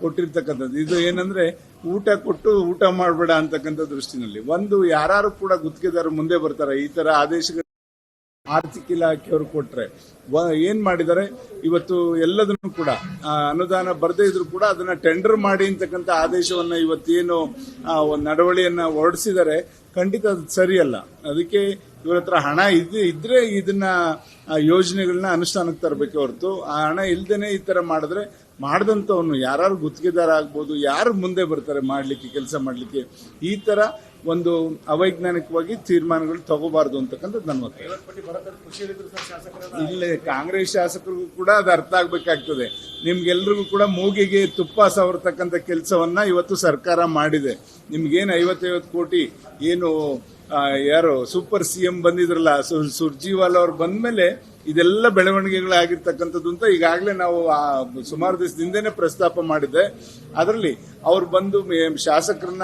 ಕೊಟ್ಟಿರ್ತಕ್ಕಂಥದ್ದು. ಇದು ಏನಂದ್ರೆ ಊಟ ಕೊಟ್ಟು ಊಟ ಮಾಡಬೇಡ ಅಂತಕ್ಕಂಥ ದೃಷ್ಟಿನಲ್ಲಿ. ಒಂದು ಯಾರು ಕೂಡ ಗುತ್ತಿಗೆದಾರರು ಮುಂದೆ ಬರ್ತಾರೆ, ಈ ತರ ಆದೇಶಗಳು ಆರ್ಥಿಕ ಇಲಾಖೆಯವರು ಕೊಟ್ರೆ. ಏನ್ ಮಾಡಿದ್ದಾರೆ? ಇವತ್ತು ಎಲ್ಲದನ್ನು ಕೂಡ ಅನುದಾನ ಬರದೇ ಇದ್ರು ಕೂಡ ಅದನ್ನ ಟೆಂಡರ್ ಮಾಡಿ ಅಂತಕ್ಕಂಥ ಆದೇಶವನ್ನ ಇವತ್ತೇನು ನಡವಳಿಯನ್ನ ಹೊರಡಿಸಿದರೆ ಖಂಡಿತ ಅದು ಸರಿಯಲ್ಲ. ಅದಕ್ಕೆ ಇವ್ರ ಹತ್ರ ಹಣ ಇದು ಇದ್ರೆ ಇದನ್ನ ಯೋಜನೆಗಳನ್ನ ಅನುಷ್ಠಾನಕ್ಕೆ ತರಬೇಕೆ ಹೊರತು ಆ ಹಣ ಇಲ್ದೇನೆ ಈ ತರ ಮಾಡಿದ್ರೆ ಮಾಡಿದಂಥವ್ನು ಯಾರು ಗುತ್ತಿಗೆದಾರ ಆಗ್ಬೋದು ಯಾರು ಮುಂದೆ ಬರ್ತಾರೆ ಮಾಡ್ಲಿಕ್ಕೆ ಕೆಲಸ ಮಾಡ್ಲಿಕ್ಕೆ ಈ ತರ ಒಂದು ಅವೈಜ್ಞಾನಿಕವಾಗಿ ತೀರ್ಮಾನಗಳು ತಗೋಬಾರ್ದು ಅಂತಕ್ಕಂಥದ್ದು ನನ್ನ ಮತ ಇಲ್ಲಿ ಕಾಂಗ್ರೆಸ್ ಶಾಸಕರಿಗೂ ಕೂಡ ಅದು ಅರ್ಥ ಆಗ್ಬೇಕಾಗ್ತದೆ. ನಿಮ್ಗೆಲ್ರಿಗೂ ಕೂಡ ಮೂಗಿಗೆ ತುಪ್ಪ ಸವರ್ತಕ್ಕಂಥ ಕೆಲಸವನ್ನ ಇವತ್ತು ಸರ್ಕಾರ ಮಾಡಿದೆ. ನಿಮ್ಗೇನು ಐವತ್ತೈವತ್ತು ಕೋಟಿ ಏನು ಯಾರು ಸೂಪರ್ ಸಿಎಂ ಬಂದಿದ್ರಲ್ಲ, ಸು- ಸುರ್ಜಿವಾಲ ಅವ್ರು ಬಂದ್ಮೇಲೆ ಇದೆಲ್ಲ ಬೆಳವಣಿಗೆಗಳಾಗಿರ್ತಕ್ಕಂಥದ್ದು ಅಂತ ಈಗಾಗಲೇ ನಾವು ಸುಮಾರು ದಿವಸದಿಂದನೇ ಪ್ರಸ್ತಾಪ ಮಾಡಿದ್ದೆ. ಅದರಲ್ಲಿ ಅವ್ರು ಬಂದು ಶಾಸಕರನ್ನ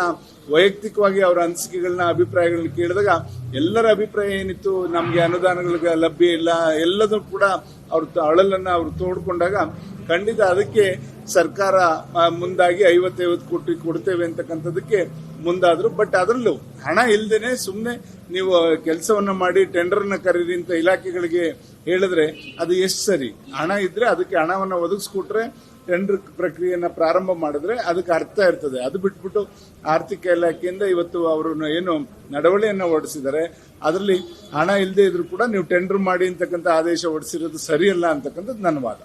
ವೈಯಕ್ತಿಕವಾಗಿ ಅವರ ಅನಿಸಿಕೆಗಳನ್ನ, ಅಭಿಪ್ರಾಯಗಳನ್ನ ಕೇಳಿದಾಗ ಎಲ್ಲರ ಅಭಿಪ್ರಾಯ ಏನಿತ್ತು? ನಮಗೆ ಅನುದಾನಗಳಿಗೆ ಲಭ್ಯ ಇಲ್ಲ. ಎಲ್ಲದೂ ಕೂಡ ಅವ್ರ ಅಳಲನ್ನ ಅವ್ರು ತೋಡ್ಕೊಂಡಾಗ ಖಂಡಿತ ಅದಕ್ಕೆ ಸರ್ಕಾರ ಮುಂದಾಗಿ ಐವತ್ತೈವತ್ತು ಕೋಟಿ ಕೊಡ್ತೇವೆ ಅಂತಕ್ಕಂಥದ್ದಕ್ಕೆ ಮುಂದಾದ್ರು. ಬಟ್ ಅದರಲ್ಲೂ ಹಣ ಇಲ್ದೇನೆ ಸುಮ್ಮನೆ ನೀವು ಕೆಲಸವನ್ನ ಮಾಡಿ ಟೆಂಡರ್ನ ಕರೀರಿ ಅಂತ ಇಲಾಖೆಗಳಿಗೆ ಹೇಳಿದ್ರೆ ಅದು ಎಷ್ಟು ಸರಿ? ಹಣ ಇದ್ರೆ ಅದಕ್ಕೆ ಹಣವನ್ನು ಒದಗಿಸ್ಕೊಟ್ರೆ ಟೆಂಡರ್ ಪ್ರಕ್ರಿಯೆಯನ್ನ ಪ್ರಾರಂಭ ಮಾಡಿದ್ರೆ ಅದಕ್ಕೆ ಅರ್ಥ ಇರ್ತದೆ. ಅದು ಬಿಟ್ಬಿಟ್ಟು ಆರ್ಥಿಕ ಇಲಾಖೆಯಿಂದ ಇವತ್ತು ಅವರು ಏನು ನಡವಳಿಯನ್ನ ಹೊರಡಿಸಿದ್ದಾರೆ. ಅದರಲ್ಲಿ ಹಣ ಇಲ್ಲದೆ ಇದ್ರೂ ಕೂಡ ನೀವು ಟೆಂಡರ್ ಮಾಡಿ ಅಂತಕ್ಕಂಥ ಆದೇಶ ಹೊರಡಿಸಿರೋದು ಸರಿಯಲ್ಲ ಅಂತಕ್ಕಂಥದ್ದು ನನ್ನ ವಾದ.